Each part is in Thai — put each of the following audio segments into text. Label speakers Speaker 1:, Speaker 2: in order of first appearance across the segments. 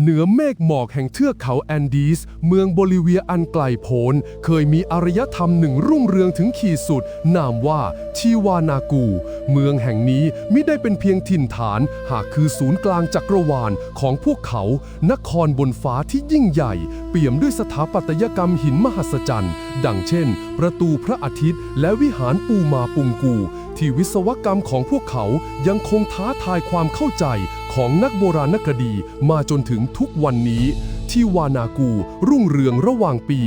Speaker 1: เหนือเมฆหมอกแห่งเทือกเขาแอนดีส เมืองโบลิเวียอันไกลโพ้น เคยมีอารยธรรมหนึ่งรุ่งเรืองถึงขีดสุด นามว่า ชิวานากู เมืองแห่งนี้ม่ได้เป็นเพียงถิ่นฐาน หากคือศูนย์กลางจักรวาลของพวกเขา นครบนฟ้าที่ยิ่งใหญ่ เปี่ยมด้วยสถาปัตยกรรมหินมหัศจรรย์ ดังเช่น ประตูพระอาทิตย์ และวิหารปูมาปุงกู ที่วิศวกรรมของพวกเขายังคงท้าทายความเข้าใจของนักโบราณคดีมาจนถึงทุกวันนี้ ที่วานากู รุ่งเรืองระหว่างปี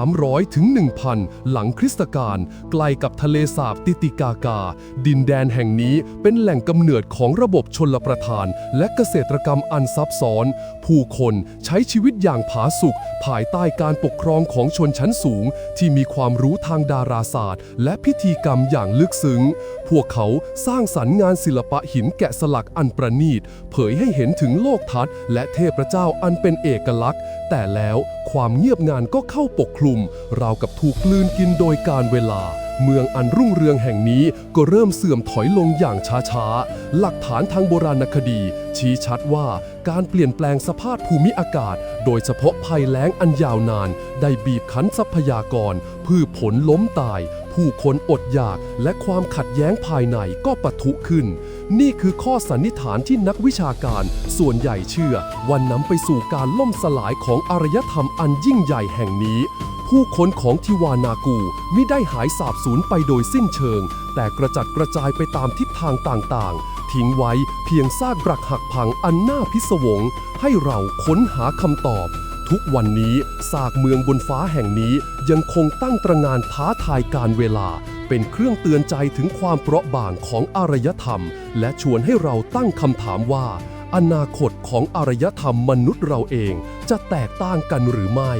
Speaker 1: 300 ถึง 1,000 หลังคริสตกาลใกล้กับทะเลสาบติติกากา ดินแดนแห่งนี้เป็นแหล่งกำเนิดของระบบชนลประทาน และเกษตรกรรมอันซับซ้อน ผู้คนใช้ชีวิตอย่างผาสุก ภายใต้การปกครองของชนชั้นสูง ที่มีความรู้ทางดาราศาสตร์ และพิธีกรรมอย่างลึกซึ้ง พวกเขาสร้างสรรค์งานศิลปะหินแกะสลักอันประณีต เผยให้เห็นถึงโลกทัศน์และเทพเจ้าอันเป็นเอกลักษณ์ แต่แล้วความเงียบงานก็เข้าปกคลุม ราวกับถูกกลืนกินโดยการเวลา เมืองอันรุ่งเรืองแห่งนี้ก็เริ่มเสื่อมถอยลงอย่างช้าๆ หลักฐานทางโบราณคดี ชี้ชัดว่าการเปลี่ยนแปลงสภาพภูมิอากาศ โดยเฉพาะภัยแล้งอันยาวนาน ได้บีบคั้นทรัพยากร พืชผลล้มตาย ผู้คนอดอยากและความขัดแย้งภายในก็ปะทุขึ้น นี่คือข้อสันนิษฐานที่นักวิชาการ ส่วนใหญ่เชื่อวันนำไปสู่การล่มสลายของอารยธรรมอันยิ่งใหญ่แห่งนี้ ผู้คนของทิวานากูมิได้หายสาบสูญไปโดยสิ้นเชิง แต่กระจัดกระจายไปตามทิศทางต่างๆ ทิ้งไว้เพียงซากปรักหักพังอันน่าพิศวง ให้เราค้นหาคำตอบ ทุกวันนี้สากเมืองบนฟ้าแห่งนี้ยังคงตั้งตระงานท้าทายการเวลา เป็นเครื่องเตือนใจถึงความเปราะบางของอารยธรรม และชวนให้เราตั้งคำถามว่า อนาคตของอารยธรรมมนุษย์เราเองจะแตกต่างกันหรือไม่